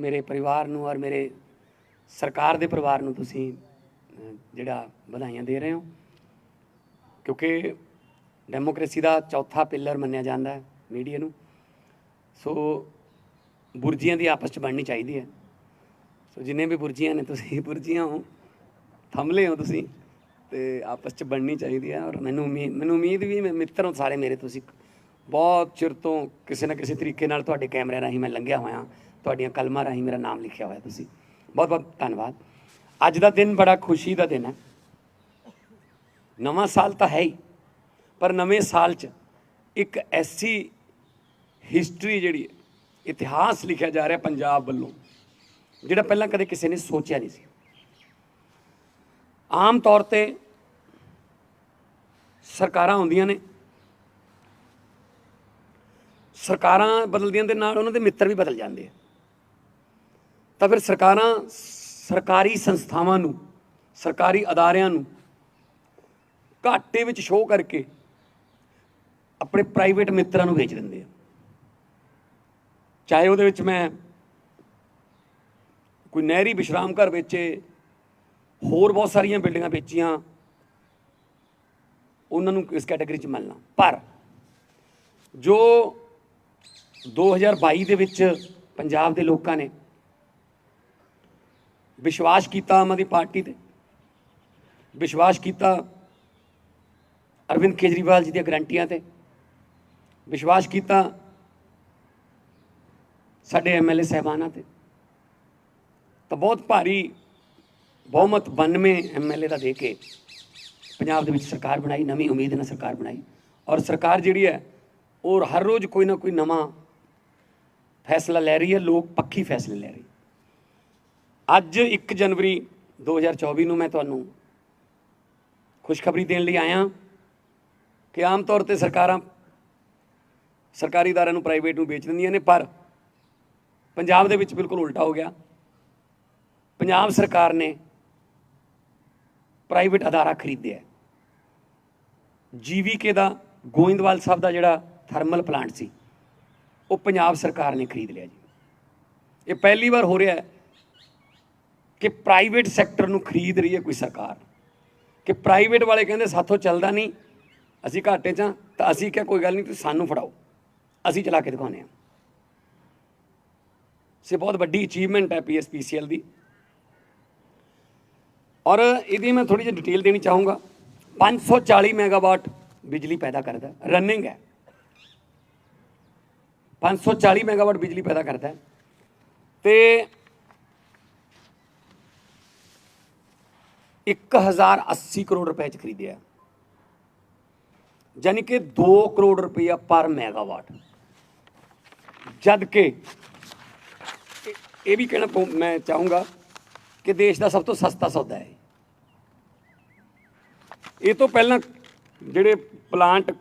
ਮੇਰੇ ਪਰਿਵਾਰ ਨੂੰ ਔਰ ਮੇਰੇ ਸਰਕਾਰ ਦੇ ਪਰਿਵਾਰ ਨੂੰ ਤੁਸੀਂ ਜਿਹੜਾ ਵਧਾਈਆਂ ਦੇ ਰਹੇ ਹੋ। ਕਿਉਂਕਿ ਡੈਮੋਕ੍ਰੇਸੀ ਦਾ ਚੌਥਾ ਪਿੱਲਰ ਮੰਨਿਆ ਜਾਂਦਾ ਹੈ ਮੀਡੀਆ ਨੂੰ। ਸੋ ਬੁਰਜੀਆਂ ਦੀ ਆਪਸ ਚ ਬਣਨੀ ਚਾਹੀਦੀ ਹੈ। ਸੋ ਜਿੰਨੇ ਵੀ ਬੁਰਜੀਆਂ ਨੇ ਤੁਸੀਂ, ਬੁਰਜੀਆਂ ਹੋ, ਥੰਮਲੇ ਹੋ ਤੁਸੀਂ, ਤੇ ਆਪਸ ਚ ਬਣਨੀ ਚਾਹੀਦੀ ਹੈ। ਔਰ ਮੈਨੂੰ ਉਮੀਦ ਮੈਨੂੰ ਉਮੀਦ ਵੀ, ਮੇ- ਮਿੱਤਰ ਹੋ ਸਾਰੇ ਮੇਰੇ ਤੁਸੀਂ। ਬਹੁਤ ਚਿਰ ਤੋਂ ਕਿਸੇ ਨਾ ਕਿਸੇ ਤਰੀਕੇ ਨਾਲ ਤੁਹਾਡੇ ਕੈਮਰੇ ਰਾਹੀਂ ਮੈਂ ਲੰਘਿਆ ਹੋਇਆ ਤੁਹਾਡੀਆਂ ਕਲਮਾਂ ਰਾਹੀਂ ਮੇਰਾ ਨਾਮ ਲਿਖਿਆ ਹੋਇਆ ਤੁਸੀਂ। ਬਹੁਤ ਬਹੁਤ ਧੰਨਵਾਦ। ਅੱਜ ਦਾ ਦਿਨ ਬੜਾ ਖੁਸ਼ੀ ਦਾ ਦਿਨ ਹੈ। ਨਵਾਂ ਸਾਲ ਤਾਂ ਹੈ ਹੀ, ਪਰ ਨਵੇਂ ਸਾਲ 'ਚ ਇੱਕ ਐਸੀ ਹਿਸਟਰੀ ਜਿਹੜੀ ਹੈ ਇਤਿਹਾਸ ਲਿਖਿਆ ਜਾ ਰਿਹਾ ਪੰਜਾਬ ਵੱਲੋਂ, ਜਿਹੜਾ ਪਹਿਲਾਂ ਕਦੇ ਕਿਸੇ ਨੇ ਸੋਚਿਆ ਨਹੀਂ ਸੀ। ਆਮ ਤੌਰ ਤੇ ਸਰਕਾਰਾਂ ਹੁੰਦੀਆਂ ਨੇ। ਸਰਕਾਰਾਂ ਬਦਲਦੀਆਂ ਦੇ ਨਾਲ ਉਹਨਾਂ ਦੇ ਮਿੱਤਰ ਵੀ ਬਦਲ ਜਾਂਦੇ ਆ। ਤਾਂ ਫਿਰ ਸਰਕਾਰਾਂ, ਸਰਕਾਰੀ ਸੰਸਥਾਵਾਂ ਨੂੰ, ਸਰਕਾਰੀ ਅਦਾਰਿਆਂ ਨੂੰ ਘਾਟੇ ਵਿੱਚ ਸ਼ੋਅ ਕਰਕੇ ਆਪਣੇ ਪ੍ਰਾਈਵੇਟ ਮਿੱਤਰਾਂ ਨੂੰ ਵੇਚ ਦਿੰਦੇ ਆ। ਚਾਹੇ ਉਹਦੇ ਵਿੱਚ ਮੈਂ ਕੋਈ ਨਹਿਰੀ ਵਿਸ਼ਰਾਮ ਘਰ ਵੇਚੇ, ਹੋਰ ਬਹੁਤ ਸਾਰੀਆਂ ਬਿਲਡਿੰਗਾਂ ਵੇਚੀਆਂ, ਉਹਨਾਂ ਨੂੰ ਇਸ ਕੈਟਾਗਰੀ 'ਚ ਮਿਲਣਾ। ਪਰ ਜੋ 2022 ਦੇ ਵਿੱਚ ਪੰਜਾਬ ਦੇ ਲੋਕਾਂ ਨੇ ਵਿਸ਼ਵਾਸ ਕੀਤਾ ਆਮ ਆਦਮੀ ਪਾਰਟੀ ਤੇ। ਵਿਸ਼ਵਾਸ ਕੀਤਾ ਅਰਵਿੰਦ ਕੇਜਰੀਵਾਲ ਜੀ ਦੀਆਂ ਗਰੰਟੀਆਂ ਤੇ। ਵਿਸ਼ਵਾਸ ਕੀਤਾ ਸਾਡੇ ਐਮਐਲਏ ਸਹਿਬਾਨਾਂ ਤੇ। ਤਾਂ ਬਹੁਤ ਭਾਰੀ, ਬਹੁਮਤ 92 ਐਮਐਲਏ ਦਾ ਦੇ ਕੇ ਪੰਜਾਬ ਦੇ ਵਿੱਚ ਸਰਕਾਰ ਬਣਾਈ, ਨਵੀਂ ਉਮੀਦ ਨਾਲ ਸਰਕਾਰ ਬਣਾਈ। ਔਰ ਸਰਕਾਰ ਜਿਹੜੀ ਹੈ, ਉਹ ਹਰ ਰੋਜ਼ ਕੋਈ ਨਾ ਕੋਈ ਨਵਾਂ ਫੈਸਲਾ ਲੈ ਰਹੀ ਹੈ, ਲੋਕ ਪੱਖੀ ਫੈਸਲੇ ਲੈ ਰਹੀ ਅੱਜ 1 ਜਨਵਰੀ 2024 ਨੂੰ ਮੈਂ ਤੁਹਾਨੂੰ ਖੁਸ਼ਖਬਰੀ ਦੇਣ ਲਈ ਆਇਆ ਕਿ ਆਮ ਤੌਰ ਤੇ ਸਰਕਾਰਾਂ, ਸਰਕਾਰੀ ਅਦਾਰਿਆਂ ਨੂੰ ਪ੍ਰਾਈਵੇਟ ਨੂੰ ਵੇਚ ਦਿੰਦੀਆਂ ਨੇ, ਪਰ ਪੰਜਾਬ ਦੇ ਵਿੱਚ ਬਿਲਕੁਲ ਉਲਟਾ ਹੋ ਗਿਆ ਪੰਜਾਬ ਸਰਕਾਰ ਨੇ ਪ੍ਰਾਈਵੇਟ ਅਦਾਰਾ ਖਰੀਦਿਆ ਹੈ। ਜੀਵੀਕੇ ਦਾ ਗੋਇੰਦਵਾਲ ਸਾਹਿਬ ਦਾ ਜਿਹੜਾ ਥਰਮਲ ਪਲਾਂਟ ਸੀ, ਉਹ ਪੰਜਾਬ ਸਰਕਾਰ ਨੇ ਖਰੀਦ ਲਿਆ ਜੀ ਇਹ ਪਹਿਲੀ ਵਾਰ ਹੋ ਰਿਹਾ ਹੈ ਕਿ ਪ੍ਰਾਈਵੇਟ ਸੈਕਟਰ ਨੂੰ ਖਰੀਦ ਰਹੀ ਹੈ ਕੋਈ ਸਰਕਾਰ। ਕਿ ਪ੍ਰਾਈਵੇਟ ਵਾਲੇ ਕਹਿੰਦੇ ਸਾਥੋਂ ਚੱਲਦਾ ਨਹੀਂ, ਅਸੀਂ ਘਾਟੇ 'ਚ ਹਾਂ, ਤਾਂ ਅਸੀਂ ਕਿਹਾ ਕੋਈ ਗੱਲ ਨਹੀਂ, ਤੁਸੀਂ ਸਾਨੂੰ ਫੜਾਓ। ਅਸੀਂ ਚਲਾ ਕੇ ਦਿਖਾਉਂਦੇ ਹਾਂ। ਸੇ ਬਹੁਤ ਵੱਡੀ ਅਚੀਵਮੈਂਟ ਹੈ ਪੀਐਸਪੀਸੀਐਲ ਦੀ। ਔਰ ਇਹਦੀ ਮੈਂ ਥੋੜੀ ਜਿਹੀ ਡਿਟੇਲ ਦੇਣੀ ਚਾਹੂੰਗਾ। 540 ਮੈਗਾਵਾਟ ਬਿਜਲੀ ਪੈਦਾ ਕਰਦਾ ਰਨਿੰਗ ਹੈ। 540 ਮੈਗਾਵਾਟ ਬਿਜਲੀ ਪੈਦਾ ਕਰਦਾ ਹੈ। ਤੇ 1080 ਕਰੋੜ ਰੁਪਏ ਚ ਖਰੀਦਿਆ ਯਾਨੀ ਕਿ 2 ਕਰੋੜ ਰੁਪਇਆ ਪਰ ਮੈਗਾਵਾਟ। ਜਦ ਕਿ ਇਹ- ਵੀ ਕਹਿਣਾ ਪਊ- ਮੈਂ ਚਾਹੂੰਗਾ ਕਿ ਦੇਸ਼ ਦਾ ਸਭ ਤੋਂ ਸਸਤਾ ਸੌਦਾ ਹੈ। ਇਹ ਤੋਂ ਪਹਿਲਾਂ ਜਿਹੜੇ ਪਲਾਂਟ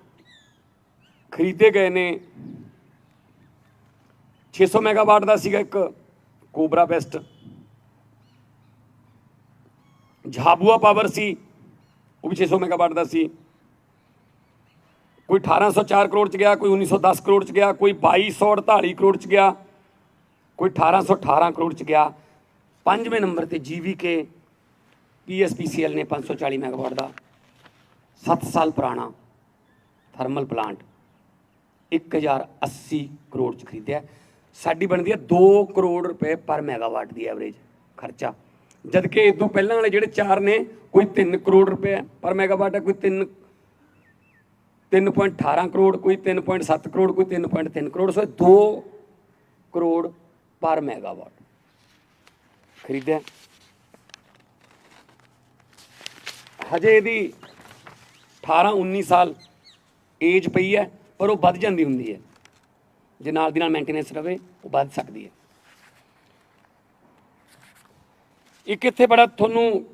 ਖਰੀਦੇ ਗਏ ਨੇ 600 ਮੈਗਾਵਾਟ ਦਾ ਸੀਗਾ ਇੱਕ ਕੋਬਰਾ ਬੈਸਟ। ਝਾਬੂਆ ਪਾਵਰ ਸੀ। ਉਹ ਵੀ 600 ਮੈਗਾਵਾਟ ਦਾ ਸੀ। ਕੋਈ 1804 ਕਰੋੜ ਚ ਗਿਆ, ਕੋਈ 1910 ਕਰੋੜ ਚ ਗਿਆ, ਕੋਈ 2248 ਕਰੋੜ ਚ ਗਿਆ, ਕੋਈ 1818 ਕਰੋੜ ਚ ਗਿਆ। ਪੰਜਵੇਂ ਨੰਬਰ ਤੇ ਜੀਵੀਕੇ ਪੀਐਸਪੀਸੀਐਲ ਨੇ 540 ਮੈਗਾਵਾਟ ਦਾ। 7 ਸਾਲ ਪੁਰਾਣਾ ਥਰਮਲ ਪਲਾਂਟ 1080 ਕਰੋੜ ਚ ਖਰੀਦਿਆ। ਸਾਡੀ ਬਣਦੀ ਹੈ 2 ਕਰੋੜ ਰੁਪਏ ਪਰ ਮੈਗਾਵਾਟ ਦੀ ਐਵਰੇਜ ਖਰਚਾ। ਜਦ ਕਿ ਇਸ ਤੋਂ ਪਹਿਲਾਂ ਵਾਲੇ ਜਿਹੜੇ ਚਾਰ ਨੇ, ਕੋਈ 3 ਕਰੋੜ ਰੁਪਏ ਪਰ ਮੈਗਾਵਾਟ ਹੈ, ਕੋਈ 3 3.18 ਕਰੋੜ, ਕੋਈ 3.7 ਕਰੋੜ, ਕੋਈ 3.3 ਕਰੋੜ, ਸੋ 2 ਕਰੋੜ ਪਰ ਮੈਗਾਵਾਟ। ਖਰੀਦਿਆ। ਹਜੇ ਇਹਦੀ 18 19 ਸਾਲ ਏਜ ਪਈ ਹੈ, ਪਰ ਉਹ ਵੱਧ ਜਾਂਦੀ ਹੁੰਦੀ ਹੈ। ਜੇ ਨਾਲ ਦੀ ਨਾਲ ਮੇਨਟੇਨੈਂਸ ਰਵੇ, ਉਹ ਵੱਧ ਸਕਦੀ ਹੈ। ਇੱਕ ਇੱਥੇ ਬੜਾ ਤੁਹਾਨੂੰ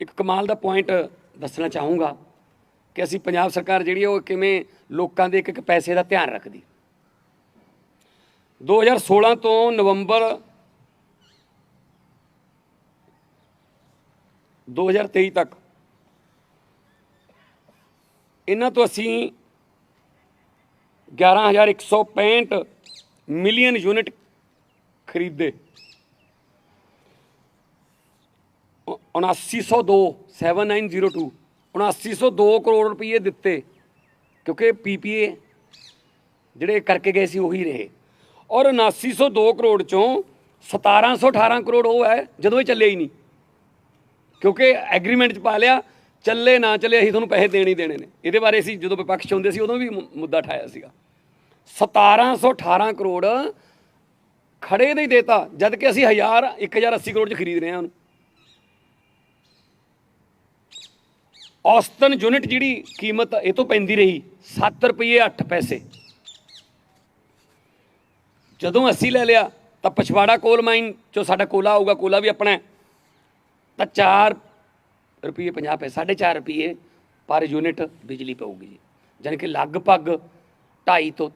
ਇੱਕ ਕਮਾਲ ਦਾ ਪੁਆਇੰਟ ਦੱਸਣਾ ਚਾਹੂੰਗਾ ਕਿ ਅਸੀਂ ਪੰਜਾਬ ਸਰਕਾਰ ਜਿਹੜੀ ਹੈ ਉਹ ਕਿਵੇਂ ਲੋਕਾਂ ਦੇ ਇੱਕ ਇੱਕ ਪੈਸੇ ਦਾ ਧਿਆਨ ਰੱਖਦੀ। 2016 ਤੋਂ ਨਵੰਬਰ 2023 ਤੱਕ ਇਹਨਾਂ ਤੋਂ ਅਸੀਂ 11165 ਮਿਲੀਅਨ ਯੂਨਿਟ ਖਰੀਦੇ। 7902 7902 7902 ਕਰੋੜ ਰੁਪਏ ਦਿੱਤੇ, ਕਿਉਂਕਿ ਪੀਪੀਏ ਜਿਹੜੇ ਕਰਕੇ ਗਏ ਸੀ ਉਹੀ ਰਹੇ। ਔਰ 7902 ਕਰੋੜ ਚੋਂ 1718 ਕਰੋੜ ਉਹ ਹੈ, ਜਦੋਂ ਇਹ ਚੱਲੇ ਹੀ ਨਹੀਂ। ਕਿਉਂਕਿ ਐਗਰੀਮੈਂਟ 'ਚ ਪਾ ਲਿਆ, ਚੱਲੇ ਨਾ ਚੱਲੇ ਅਸੀਂ ਤੁਹਾਨੂੰ ਪੈਸੇ ਦੇਣੇ ਹੀ ਦੇਣੇ ਨੇ। ਇਹਦੇ ਬਾਰੇ ਅਸੀਂ ਜਦੋਂ ਵਿਪਕਸ਼ ਹੁੰਦੇ ਸੀ, ਉਦੋਂ ਵੀ ਮੁੱਦਾ ਠਾਇਆ ਸੀਗਾ। 1718 ਕਰੋੜ ਖੜੇ ਦੇ ਹੀ ਦੇਤਾ, ਜਦ ਕਿ ਅਸੀਂ 1000 1080 ਕਰੋੜ 'ਚ ਖਰੀਦ ਰਹੇ ਹਾਂ ਉਹਨੂੰ। ਔਸਤਨ ਯੂਨਿਟ ਜਿਹੜੀ ਕੀਮਤ ਇਹ ਤੋਂ ਪੈਂਦੀ ਰਹੀ 7 ਰੁਪਏ 8 ਪੈਸੇ। ਜਦੋਂ ਅਸੀਂ ਲੈ ਲਿਆ ਤਾਂ ਪਛਵਾੜਾ ਕੋਲ ਮਾਈਨ ਚੋਂ ਸਾਡਾ ਕੋਲਾ ਆਊਗਾ, ਕੋਲਾ ਵੀ ਆਪਣਾ ਤਾਂ 4 ਰੁਪਏ 50 ਪੈਸੇ 4.5 ਰੁਪਏ ਪਰ ਯੂਨਿਟ ਬਿਜਲੀ ਪਊਗੀ ਜੀ। ਜਾਣੀ ਕਿ ਲਗਭਗ 2.5 ਤੋਂ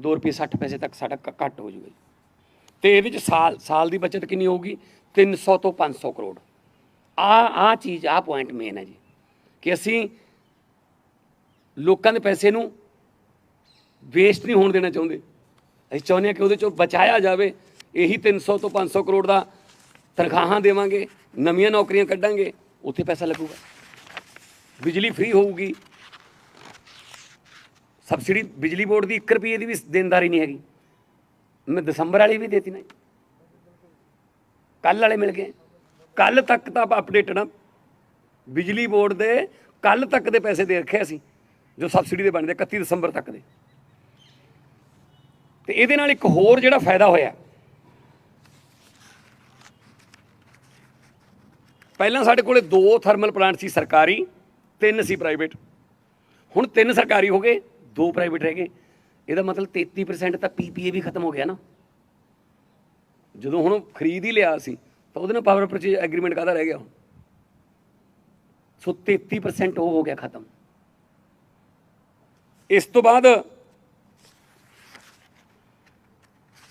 2 ਰੁਪਏ 60 ਪੈਸੇ ਤੱਕ ਸਾਡਾ ਘ- ਘੱਟ ਹੋ ਜੂਗਾ ਜੀ। ਤੇ ਇਹਦੇ ਵਿੱਚ ਸਾਲ ਸਾਲ ਦੀ ਬਚਤ ਕਿੰਨੀ ਹੋਊਗੀ? 300 ਤੋਂ 500 ਕਰੋੜ। ਆ ਆ ਚੀਜ਼, ਆ ਪੁਆਇੰਟ ਮੇਨ ਹੈ ਜੀ। ਕਿ ਅਸੀਂ ਲੋਕਾਂ ਦੇ ਪੈਸੇ ਨੂੰ ਵੇਸਟ ਨਹੀਂ ਹੋਣ ਦੇਣਾ ਚਾਹੁੰਦੇ। ਅਸੀਂ ਚਾਹੁੰਦੇ ਹਾਂ ਕਿ ਉਹਦੇ ਚੋਂ ਬਚਾਇਆ ਜਾਵੇ। ਇਹੀ 300 ਤੋਂ 500 ਕਰੋੜ ਦਾ ਤਨਖਾਹਾਂ ਦੇਵਾਂਗੇ, ਨਵੀਆਂ ਨੌਕਰੀਆਂ ਕੱਢਾਂਗੇ, ਉੱਥੇ ਪੈਸਾ ਲੱਗੂਗਾ। ਬਿਜਲੀ ਫ੍ਰੀ ਹੋਊਗੀ। ਸਬਸਿਡੀ, ਬਿਜਲੀ ਬੋਰਡ ਦੀ 1 ਰੁਪਏ ਦੀ ਵੀ ਦੇਣਦਾਰੀ ਨਹੀਂ ਹੈਗੀ। ਮੈਂ ਦਸੰਬਰ ਵਾਲੀ ਵੀ ਦੇਤੀ ਨਾ ਕੱਲ ਵਾਲੇ ਮਿਲ ਗਏ। ਕੱਲ ਤੱਕ ਤਾਂ ਆਪਾਂ ਅਪਡੇਟਡ ਆ ਬਿਜਲੀ ਬੋਰਡ ਦੇ ਕੱਲ ਤੱਕ ਦੇ ਪੈਸੇ ਦੇ ਰੱਖੇ ਅਸੀਂ ਜੋ ਸਬਸਿਡੀ ਦੇ ਬਣਦੇ 31 ਦਸੰਬਰ ਤੱਕ ਦੇ। ਤੇ ਇਹਦੇ ਨਾਲ ਇੱਕ ਹੋਰ ਜਿਹੜਾ ਫਾਇਦਾ ਹੋਇਆ। ਪਹਿਲਾਂ ਸਾਡੇ ਕੋਲੇ ਦੋ ਥਰਮਲ ਪਲਾਂਟ ਸੀ ਸਰਕਾਰੀ, ਤਿੰਨ ਸੀ ਪ੍ਰਾਈਵੇਟ ਹੁਣ ਤਿੰਨ ਸਰਕਾਰੀ ਹੋ ਗਏ, ਦੋ ਪ੍ਰਾਈਵੇਟ ਰਹਿ ਗਏ। ਇਹਦਾ ਮਤਲਬ 33% ਤਾਂ ਪੀਪੀਏ ਵੀ ਖਤਮ ਹੋ ਗਿਆ ਨਾ। ਜਦੋਂ ਹੁਣ ਖਰੀਦ ਹੀ ਲਿਆ ਸੀ ਤਾਂ ਉਹਦੇ ਨਾਲ ਪਾਵਰ ਪਰਚੇਜ ਐਗਰੀਮੈਂਟ ਕਾਹਦਾ ਰਹਿ ਗਿਆ ਹੁਣ? ਸੋ 33% ਉਹ ਹੋ ਗਿਆ ਖਤਮ। ਇਸ ਤੋਂ ਬਾਅਦ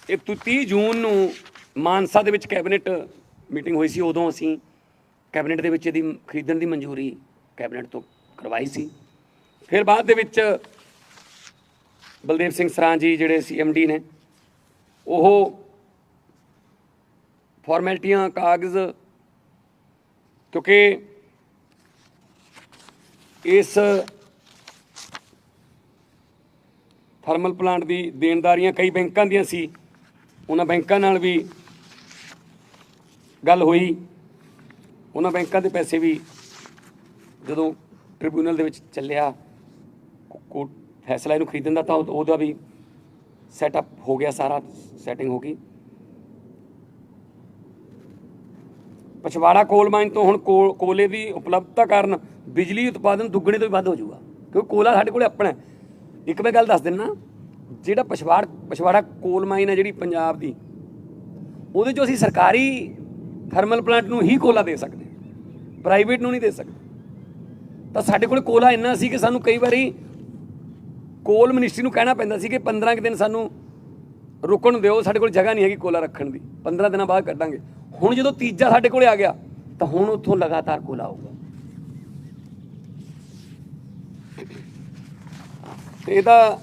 ਇਹ ਤੋਂ 30 ਜੂਨ ਨੂੰ ਮਾਨਸਾ ਦੇ ਵਿੱਚ ਕੈਬਨਿਟ ਮੀਟਿੰਗ ਹੋਈ ਸੀ, ਉਦੋਂ ਅਸੀਂ ਕੈਬਨਿਟ ਦੇ ਵਿੱਚ ਇਹਦੀ ਖਰੀਦਣ ਦੀ ਮਨਜ਼ੂਰੀ ਕੈਬਨਿਟ ਤੋਂ ਕਰਵਾਈ ਸੀ। ਫਿਰ ਬਾਅਦ ਦੇ ਵਿੱਚ ਬਲਦੇਵ ਸਿੰਘ ਸਰਾਂ ਜੀ ਜਿਹੜੇ ਸੀ ਐਮਡੀ ਨੇ, ਉਹ ਫਾਰਮੈਲਿਟੀਆਂ, ਕਾਗਜ਼, ਕਿਉਂਕਿ ਇਸ ਥਰਮਲ ਪਲਾਂਟ ਦੀ ਦੇਣਦਾਰੀਆਂ ਕਈ ਬੈਂਕਾਂ ਦੀਆਂ ਸੀ। ਉਹਨਾਂ ਬੈਂਕਾਂ ਨਾਲ ਵੀ ਗੱਲ ਹੋਈ। ਉਹਨਾਂ ਬੈਂਕਾਂ ਦੇ ਪੈਸੇ ਵੀ ਜਦੋਂ ਟ੍ਰਿਬਿਊਨਲ ਦੇ ਵਿੱਚ ਚੱਲਿਆ ਕੋਰਟ ਫੈਸਲਾ ਇਹਨੂੰ ਖਰੀਦਣ ਦਾ, ਤਾਂ ਉਹ- ਉਹਦਾ ਵੀ ਸੈਟਅਪ ਹੋ ਗਿਆ, ਸਾਰਾ ਸੈਟਿੰਗ ਹੋ ਗਈ। ਪਛਵਾੜਾ ਕੋਲ ਮਾਈਨ ਤੋਂ ਹੁਣ ਕੋਲ- ਕੋਲੇ ਦੀ ਉਪਲਬਧਤਾ ਕਾਰਨ ਬਿਜਲੀ ਉਤਪਾਦਨ ਦੁੱਗਣੇ ਤੋਂ ਵੀ ਵੱਧ ਹੋ ਜਾਊਗਾ, ਕਿਉਂਕਿ ਕੋਲਾ ਸਾਡੇ ਕੋਲੇ ਆਪਣਾ ਇੱਕ ਮੈਂ ਗੱਲ ਦੱਸ ਦਿੰਨਾ, ਜਿਹੜਾ ਪਛਵਾੜ, ਪਛਵਾੜਾ ਕੋਲ ਮਾਈਨ ਹੈ ਜਿਹੜੀ ਪੰਜਾਬ ਦੀ, ਉਹਦੇ ਚੋਂ ਅਸੀਂ ਸਰਕਾਰੀ ਥਰਮਲ ਪਲਾਂਟ ਨੂੰ ਹੀ ਕੋਲਾ ਦੇ ਸਕਦੇ ਪ੍ਰਾਈਵੇਟ ਨੂੰ ਨਹੀਂ ਦੇ ਸਕਦੇ। ਤਾਂ ਸਾਡੇ ਕੋਲ ਕੋਲਾ ਇੰਨਾ ਸੀ ਕਿ ਸਾਨੂੰ ਕਈ ਵਾਰੀ ਕੋਲ ਮਿਨਿਸਟਰੀ ਨੂੰ ਕਹਿਣਾ ਪੈਂਦਾ ਸੀ ਕਿ 15 ਕੁ ਦਿਨ ਸਾਨੂੰ ਰੁਕਣ ਦਿਓ, ਸਾਡੇ ਕੋਲ ਜਗ੍ਹਾ ਨਹੀਂ ਹੈਗੀ ਕੋਲਾ ਰੱਖਣ ਦੀ 15 ਦਿਨਾਂ ਬਾਅਦ ਕੱਢਾਂਗੇ। ਹੁਣ ਜਦੋਂ ਤੀਜਾ ਸਾਡੇ ਕੋਲੇ ਆ ਗਿਆ, ਤਾਂ ਹੁਣ ਉੱਥੋਂ ਲਗਾਤਾਰ ਕੋਲਾ ਆਊਗਾ। ਤੇ ਇਹਦਾ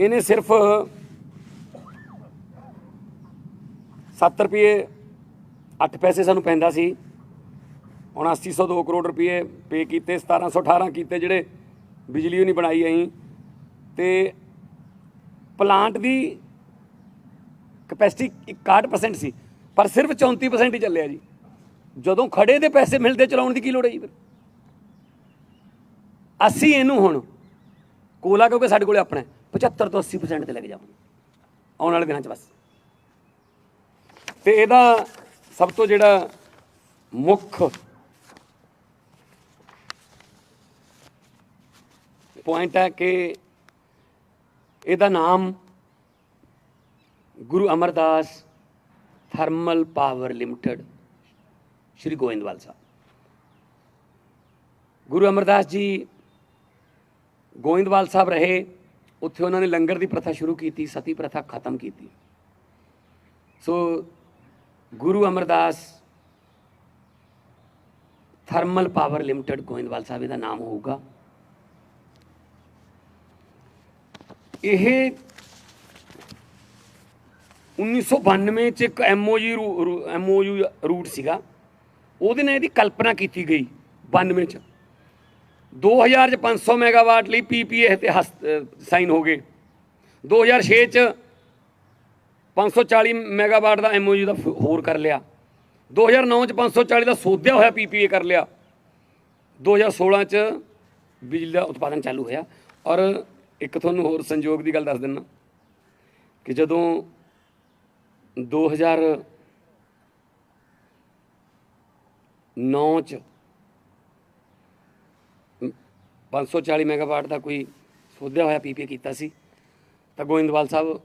ਇਹਨੇ ਸਿਰਫ 7 ਰੁਪਏ 8 ਪੈਸੇ ਸਾਨੂੰ ਪੈਂਦਾ ਸੀ। ਹੁਣ 8002 ਕਰੋੜ ਰੁਪਏ ਪੇ ਕੀਤੇ 1718 ਕੀਤੇ ਜਿਹੜੇ ਬਿਜਲੀ ਉਹ ਨਹੀਂ ਬਣਾਈ ਅਸੀਂ। ਤੇ ਪਲਾਂਟ ਦੀ ਕਪੈਸਿਟੀ 61% ਸੀ ਪਰ ਸਿਰਫ 34% ਹੀ ਚੱਲਿਆ ਜੀ। ਜਦੋਂ ਖੜੇ ਦੇ ਪੈਸੇ ਮਿਲਦੇ ਚਲਾਉਣ ਦੀ ਕੀ ਲੋੜ ਹੈ ਜੀ ਫਿਰ? ਅਸੀਂ ਇਹਨੂੰ ਹੁਣ ਕੋਲਾ ਕਿਉਂਕਿ ਸਾਡੇ ਕੋਲੇ ਆਪਣਾ ਹੈ, 75 ਤੋਂ 80% ਤੇ ਲੈ ਕੇ ਜਾਵਾਂਗੇ ਆਉਣ ਵਾਲੇ ਦਿਨਾਂ 'ਚ ਬਸ। ਤੇ ਇਹਦਾ ਸਭ ਤੋਂ ਜਿਹੜਾ ਮੁੱਖ ਪੁਆਇੰਟ ਹੈ ਕਿ ਇਹਦਾ ਨਾਮ Guru Amardas thermal power limited, Shri Goindwal Sahib. Guru Amardas ji Goindwal Sahib ਰਹੇ, ਉੱਥੇ ਉਹਨਾਂ ਨੇ ਲੰਗਰ ਦੀ ਪ੍ਰਥਾ ਸ਼ੁਰੂ ਕੀਤੀ, ਸਤੀ ਪ੍ਰਥਾ ਖਤਮ ਕੀਤੀ। ਸੋ Guru Amardas thermal power limited Goindwal Sahib, ਇਹਦਾ ਨਾਮ ਹੋਊਗਾ। ਇਹ 1992 ਚ ਇੱਕ ਐਮਓਯੂ ਐਮਓਯੂ ਰੂਟ ਸੀਗਾ। ਉਹਦੇ ਨਾਲ ਇਹਦੀ ਕਲਪਨਾ ਕੀਤੀ ਗਈ 92 ਚ। 2000 ਚ 500 ਮੈਗਾਵਾਟ ਲਈ ਪੀਪੀਏ ਤੇ ਸਾਈਨ ਹੋ ਗਏ। 2006 ਚ 540 ਮੈਗਾਵਾਟ ਦਾ ਐਮਓਯੂ ਦਾ ਫ- ਹੋਰ ਕਰ ਲਿਆ। 2009 ਚ 540 ਦਾ ਸੋਧਿਆ ਹੋਇਆ ਪੀਪੀਏ ਕਰ ਲਿਆ। 2016 ਚ ਬਿਜਲੀ ਦਾ ਉਤਪਾਦਨ ਚਾਲੂ ਹੋਇਆ। ਔਰ ਇੱਕ ਤੁਹਾਨੂੰ ਹੋਰ ਸੰਯੋਗ ਦੀ ਗੱਲ ਦੱਸ ਦਿੰਨਾ ਕਿ ਜਦੋਂ 2009 ਚ 540 ਮੈਗਾਵਾਟ ਦਾ ਕੋਈ ਸੋਧਿਆ ਹੋਇਆ ਪੀਪੀਏ ਕੀਤਾ ਸੀ। ਤਾਂ ਗੋਇੰਦਵਾਲ ਸਾਹਿਬ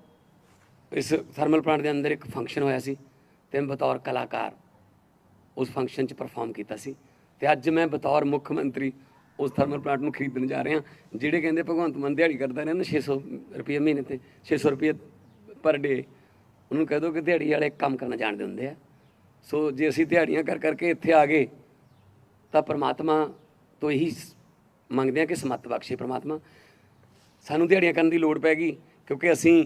ਇਸ ਥਰਮਲ ਪਲਾਂਟ ਦੇ ਅੰਦਰ ਇੱਕ ਫੰਕਸ਼ਨ ਹੋਇਆ ਸੀ ਤੇ ਮੈਂ ਬਤੌਰ ਕਲਾਕਾਰ ਉਸ ਫੰਕਸ਼ਨ 'ਚ ਪਰਫਾਰਮ ਕੀਤਾ ਸੀ। ਤੇ ਅੱਜ ਮੈਂ ਬਤੌਰ ਮੁੱਖ ਮੰਤਰੀ ਉਸ ਥਰਮਲ ਪਲਾਂਟ ਨੂੰ ਖਰੀਦਣ ਜਾ ਰਿਹਾ ਜਿਹੜੇ ਕਹਿੰਦੇ ਭਗਵੰਤ ਮਾਨ ਦਿਹਾੜੀ ਕਰਦਾ ਰਹਿੰਦਾ 600 ਰੁਪਏ ਮਹੀਨੇ ਤੇ 600 ਰੁਪਏ ਪਰ ਡੇ ਉਹਨੂੰ ਕਹਿ ਦੋ ਕਿ ਦਿਹਾੜੀ ਵਾਲੇ ਕੰਮ ਕਰਨਾ ਜਾਣਦੇ ਹੁੰਦੇ ਆ। ਸੋ ਜੇ ਅਸੀਂ ਦਿਹਾੜੀਆਂ ਕਰ ਕਰਕੇ ਇੱਥੇ ਆ ਗਏ, ਤਾਂ ਪ੍ਰਮਾਤਮਾ ਤੋਂ ਇਹੀ ਮੰਗਦੇ ਆ ਕਿ ਸਮੱਤ ਬਖਸ਼ੇ ਪ੍ਰਮਾਤਮਾ। ਸਾਨੂੰ ਦਿਹਾੜੀਆਂ ਕਰਨ ਦੀ ਲੋੜ ਪੈ ਗਈ, ਕਿਉਂਕਿ ਅਸੀਂ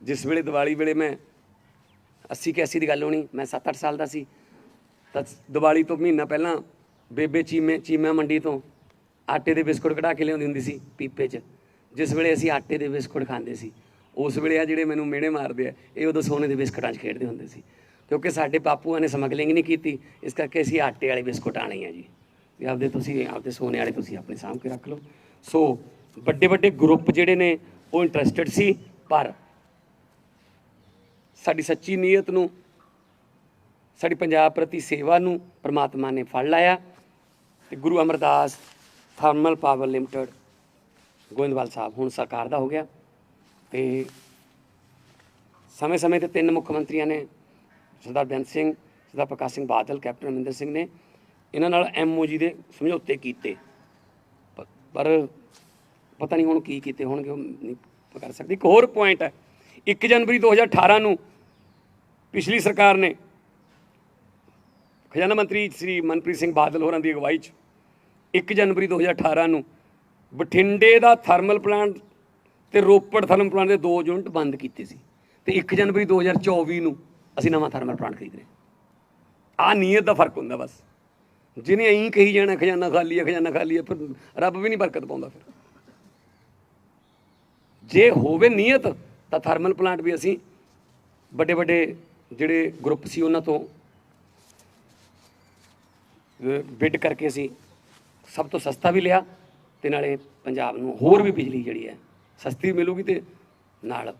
ਜਿਸ ਵੇਲੇ ਦੀਵਾਲੀ ਵੇਲੇ ਮੈਂ 80 81 ਦੀ ਗੱਲ ਹੋਣੀ, ਮੈਂ 7-8 ਸਾਲ ਦਾ ਸੀ, ਤਾਂ ਦੀਵਾਲੀ ਤੋਂ ਮਹੀਨਾ ਪਹਿਲਾਂ ਬੇਬੇ ਚੀਮੇ, ਚੀਮਾ ਮੰਡੀ ਤੋਂ ਆਟੇ ਦੇ ਬਿਸਕੁਟ ਕਢਾ ਕੇ ਲਿਆਉਂਦੀ ਹੁੰਦੀ ਸੀ ਪੀਪੇ 'ਚ। ਜਿਸ ਵੇਲੇ ਅਸੀਂ ਆਟੇ ਦੇ ਬਿਸਕੁਟ ਖਾਂਦੇ ਸੀ। ਉਸ ਵੇਲੇ ਆ ਜਿਹੜੇ ਮੈਨੂੰ ਮਿਹਣੇ ਮਾਰਦੇ ਆ, ਇਹ ਉਦੋਂ ਸੋਨੇ ਦੇ ਬਿਸਕੁਟਾਂ 'ਚ ਖੇਡਦੇ ਹੁੰਦੇ ਸੀ। ਕਿਉਂਕਿ ਸਾਡੇ ਬਾਪੂਆਂ ਨੇ ਸਮਗਲਿੰਗ ਨਹੀਂ ਕੀਤੀ, ਇਸ ਕਰਕੇ ਅਸੀਂ ਆਟੇ ਵਾਲੇ ਬਿਸਕੁਟ ਆਣੇ ਆ ਜੀ। ਵੀ ਆਪਦੇ ਤੁਸੀਂ, ਆਪਦੇ ਸੋਨੇ ਵਾਲੇ ਤੁਸੀਂ ਆਪਣੇ ਸਾਂਭ ਕੇ ਰੱਖ ਲਓ। ਸੋ ਵੱਡੇ ਵੱਡੇ ਗਰੁੱਪ ਜਿਹੜੇ ਨੇ, ਉਹ ਇੰਟਰਸਟਿਡ ਸੀ, ਪਰ ਸਾਡੀ ਸੱਚੀ ਨੀਅਤ ਨੂੰ, ਸਾਡੀ ਪੰਜਾਬ ਪ੍ਰਤੀ ਸੇਵਾ ਨੂੰ ਪ੍ਰਮਾਤਮਾ ਨੇ ਫੜ ਲਾਇਆ। ਤੇ Guru Amardas thermal power limited, Goindwal Sahib ਹੁਣ ਸਰਕਾਰ ਦਾ ਹੋ ਗਿਆ। ਤੇ ਸਮੇਂ-ਸਮੇਂ ਤੇ ਤਿੰਨ ਮੁੱਖ ਮੰਤਰੀਆਂ ਨੇ, ਸਰਦਾਰ ਬੈਂਤ ਸਿੰਘ, ਸਰਦਾਰ ਪ੍ਰਕਾਸ਼ ਸਿੰਘ ਬਾਦਲ, ਕੈਪਟਨ ਅਮਰਿੰਦਰ ਸਿੰਘ ਨੇ ਇਹਨਾਂ ਨਾਲ ਐਮਓਜੀ ਦੇ ਸਮਝੌਤੇ ਕੀਤੇ। ਪਰ ਪਤਾ ਨਹੀਂ ਹੁਣ ਕੀ ਕੀਤੇ ਹੋਣਗੇ, ਉਹ ਨਹੀਂ ਕਰ ਸਕਦੇ। ਇੱਕ ਹੋਰ ਪੁਆਇੰਟ ਹੈ 1 ਜਨਵਰੀ 2018 ਨੂੰ ਪਿਛਲੀ ਸਰਕਾਰ ਨੇ ਖਜ਼ਾਨਾ ਮੰਤਰੀ ਸ੍ਰੀ ਮਨਪ੍ਰੀਤ ਸਿੰਘ ਬਾਦਲ ਹੋਰਾਂ ਦੀ ਅਗਵਾਈ 'ਚ 1 ਜਨਵਰੀ 2018 ਨੂੰ ਬਠਿੰਡੇ ਦਾ ਥਰਮਲ ਪਲਾਂਟ ਤੇ ਰੋਪੜ ਥਰਮਲ ਪਲਾਂਟ ਦੇ ਦੋ ਯੂਨਿਟ ਬੰਦ ਕੀਤੇ ਸੀ। ਤੇ 1 ਜਨਵਰੀ 2024 ਨੂੰ ਅਸੀਂ ਨਵਾਂ ਥਰਮਲ ਪਲਾਂਟ ਖਰੀਦ ਰਹੇ। ਆ ਨੀਅਤ ਦਾ ਫ਼ਰਕ ਹੁੰਦਾ ਬਸ। ਜਿਹਨੇ ਐਂ ਕਹੀ ਜਾਣਾ, ਖਜ਼ਾਨਾ ਖਾਲੀ ਹੈ ਖਜ਼ਾਨਾ ਖਾਲੀ ਹੈ ਫਿਰ ਰੱਬ ਵੀ ਨਹੀਂ ਬਰਕਤ ਪਾਉਂਦਾ ਫਿਰ। ਜੇ ਹੋਵੇ ਨੀਅਤ, ਤਾਂ ਥਰਮਲ ਪਲਾਂਟ ਵੀ ਅਸੀਂ ਵੱਡੇ ਵੱਡੇ ਜਿਹੜੇ ਗਰੁੱਪ ਸੀ ਉਹਨਾਂ ਤੋਂ ਬਿਡ ਕਰਕੇ ਅਸੀਂ ਸਭ ਤੋਂ ਸਸਤਾ ਵੀ ਲਿਆ ਤੇ ਨਾਲੇ ਪੰਜਾਬ ਨੂੰ ਹੋਰ ਵੀ ਬਿਜਲੀ ਜਿਹੜੀ ਹੈ ਸਸਤੀ ਮਿਲੂਗੀ ਤੇ ਨਾਲ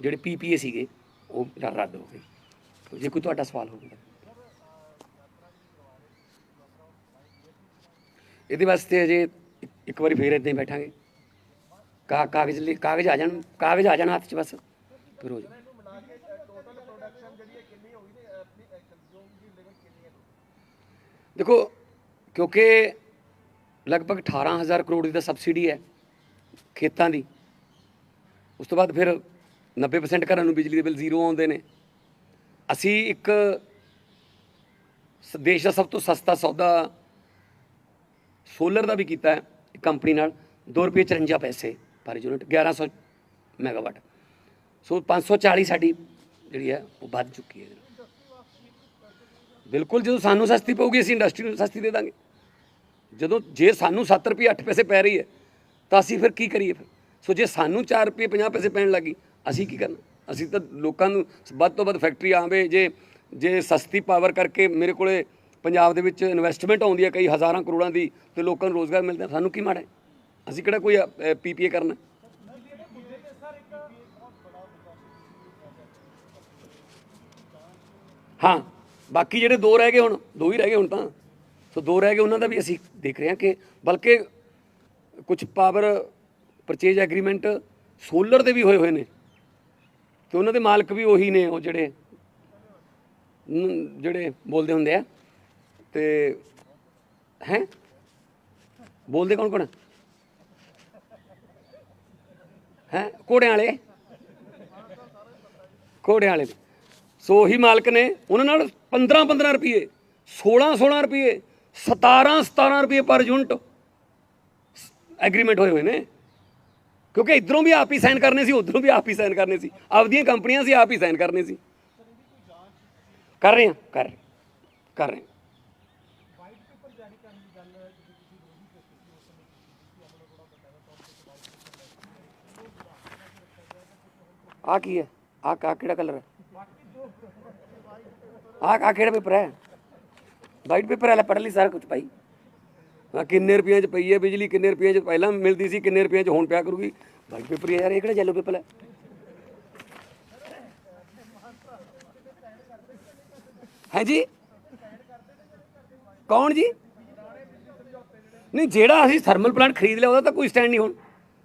ਜਿਹੜੇ ਪੀਪੀਏ ਸੀਗੇ, ਉਹ ਰ- ਰੱਦ ਹੋ ਗਏ। ਜੇ ਕੋਈ ਤੁਹਾਡਾ ਸਵਾਲ ਹੋਵੇ ਇਹਦੇ ਵਾਸਤੇ ਅਜੇ ਇੱਕ- ਵਾਰੀ ਫੇਰ ਇੱਦਾਂ ਹੀ ਬੈਠਾਂਗੇ। ਕਾ, ਕਾਗਜ਼ ਲਈ ਕਾਗਜ਼ ਆ ਜਾਣ, ਕਾਗਜ਼ ਆ ਜਾਣ ਹੱਥ 'ਚ ਬਸ, ਫਿਰ ਹੋ ਜਾਊ। ਦੇਖੋ, ਕਿਉਂਕਿ ਲਗਭਗ 18000 ਕਰੋੜ ਦੀ ਤਾਂ ਸਬਸਿਡੀ ਹੈ। ਖੇਤਾਂ ਦੀ। ਉਸ ਤੋਂ ਬਾਅਦ ਫਿਰ 90% ਘਰਾਂ ਨੂੰ ਬਿਜਲੀ ਦੇ ਬਿੱਲ ਜ਼ੀਰੋ ਆਉਂਦੇ ਨੇ। ਅਸੀਂ ਇੱਕ ਦੇਸ਼ ਦਾ ਸਭ ਤੋਂ ਸਸਤਾ ਸੌਦਾ ਸੋਲਰ ਦਾ ਵੀ ਕੀਤਾ ਹੈ, ਇੱਕ ਕੰਪਨੀ ਨਾਲ। 2 ਰੁਪਏ 54 ਪੈਸੇ ਪਰ ਯੂਨਿਟ 1100 ਮੈਗਾਵਾਟ। ਸੋ 540 ਸਾਡੀ ਜਿਹੜੀ ਹੈ, ਉਹ ਵੱਧ ਚੁੱਕੀ ਹੈ। ਬਿਲਕੁਲ ਜਦੋਂ ਸਾਨੂੰ ਸਸਤੀ ਪਊਗੀ, ਅਸੀਂ ਇੰਡਸਟਰੀ ਨੂੰ ਸਸਤੀ ਦੇ ਦਾਂਗੇ। ਜਦੋਂ ਜੇ ਸਾਨੂੰ 7 ਰੁਪਏ 8 ਪੈਸੇ ਪੈ ਰਹੀ ਹੈ ਤਾਂ ਅਸੀਂ ਫਿਰ ਕੀ ਕਰੀਏ ਫਿਰ? ਸੋ ਜੇ ਸਾਨੂੰ 4 ਰੁਪਏ 50 ਪੈਸੇ ਪੈਣ ਲੱਗੀ ਅਸੀਂ ਕੀ ਕਰਨਾ? ਅਸੀਂ ਤਾਂ ਲੋਕਾਂ ਨੂੰ ਵੱਧ ਤੋਂ ਵੱਧ ਫੈਕਟਰੀ ਆਵੇ, ਜੇ ਜੇ ਸਸਤੀ ਪਾਵਰ ਕਰਕੇ ਮੇਰੇ ਕੋਲੇ ਪੰਜਾਬ ਦੇ ਵਿੱਚ ਇਨਵੈਸਟਮੈਂਟ ਆਉਂਦੀ ਹੈ ਕਈ ਹਜ਼ਾਰਾਂ ਕਰੋੜਾਂ ਦੀ, ਤੇ ਲੋਕਾਂ ਨੂੰ ਰੋਜ਼ਗਾਰ ਮਿਲਦਾ, ਸਾਨੂੰ ਕੀ ਮਾੜਾ ਹੈ? ਅਸੀਂ ਕਿਹੜਾ ਕੋਈ ਪੀਪੀਏ ਕਰਨਾ? ਹਾਂ, ਬਾਕੀ ਜਿਹੜੇ ਦੋ ਰਹਿ ਗਏ ਹੁਣ, ਦੋ ਹੀ ਰਹਿ ਗਏ ਹੁਣ ਤਾਂ। ਸੋ ਦੋ ਰਹਿ ਗਏ, ਉਹਨਾਂ ਦਾ ਵੀ ਅਸੀਂ ਦੇਖ ਰਹੇ ਹਾਂ ਕਿ ਬਲਕਿ ਕੁਝ ਪਾਵਰ ਪਰਚੇਜ ਐਗਰੀਮੈਂਟ ਸੋਲਰ ਦੇ ਵੀ ਹੋਏ ਹੋਏ ਨੇ। ਤੇ ਉਹਨਾਂ ਦੇ ਮਾਲਕ ਵੀ ਉਹੀ ਨੇ ਉਹ ਜਿਹੜੇ ਜਿਹੜੇ ਬੋਲਦੇ ਹੁੰਦੇ ਆ। ਤੇ ਹੈ? ਬੋਲਦੇ ਕੌਣ ਕੌਣ? ਹੈ? ਘੋੜਿਆਂ ਵਾਲੇ? ਘੋੜਿਆਂ ਵਾਲੇ। ਸੋ ਉਹੀ ਮਾਲਕ ਨੇ, ਉਹਨਾਂ ਨਾਲ 15 15 ਰੁਪਏ 16 16 ਰੁਪਏ 17 17 ਰੁਪਏ ਪਰ ਯੂਨਿਟ ਐਗਰੀਮੈਂਟ ਹੋਏ ਹੋਏ ਨੇ। ਕਿਉਂਕਿ ਇਧਰੋਂ ਵੀ ਆਪ ਹੀ ਸਾਈਨ ਕਰਨੇ ਸੀ, ਉਧਰੋਂ ਵੀ ਆਪ ਹੀ ਸਾਈਨ ਕਰਨੇ ਸੀ। ਆਪਦੀਆਂ ਕੰਪਨੀਆਂ ਸੀ, ਆਪ ਹੀ ਸਾਈਨ ਕਰਨੇ ਸੀ। ਕਰ ਰਹੇ ਹਾਂ, ਕਰ ਰਹੇ ਕਰ ਰਹੇ ਹਾਂ। ਆ ਕੀ ਹੈ? ਆ ਕਾ ਕਿਹੜਾ ਕਲਰ ਹੈ? ਆ ਆ ਕਿਹੜਾ ਪੇਪਰ ਹੈ? ਵਾਈਟ ਪੇਪਰ ਵਾਲਾ ਪੜ੍ਹ ਲਈ ਸਾਰਾ ਕੁਝ ਭਾਈ। ਆ ਕਿੰਨੇ ਰੁਪਈਆਂ ਚ ਪਈ ਹੈ ਬਿਜਲੀ, ਕਿੰਨੇ ਰੁਪਈਆਂ ਚ ਪਹਿਲਾਂ ਮਿਲਦੀ ਸੀ, ਕਿੰਨੇ ਰੁਪਈਆਂ ਚ ਹੁਣ ਪਿਆ ਕਰੂਗੀ? ਵਾਈਟ ਪੇਪਰ ਹੈ ਯਾਰ, ਇਹ ਕਿਹੜਾ ਯੈਲੋ ਪੇਪਰ ਹੈ? ਹੈ ਜੀ? ਕੌਣ ਜੀ? ਨਹੀਂ, ਜਿਹੜਾ ਅਸੀਂ ਥਰਮਲ ਪਲਾਂਟ ਖਰੀਦ ਲਿਆ, ਉਹਦਾ ਤਾਂ ਕੋਈ ਸਟੈਂਡ ਨਹੀਂ ਹੁਣ।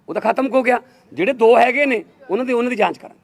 ਉਹ ਤਾਂ ਖਤਮ ਹੋ ਗਿਆ। ਜਿਹੜੇ ਦੋ ਹੈਗੇ ਨੇ, ਉਹਨਾਂ ਦੀ ਉਹਨਾਂ ਦੀ ਜਾਂਚ ਕਰਾਂ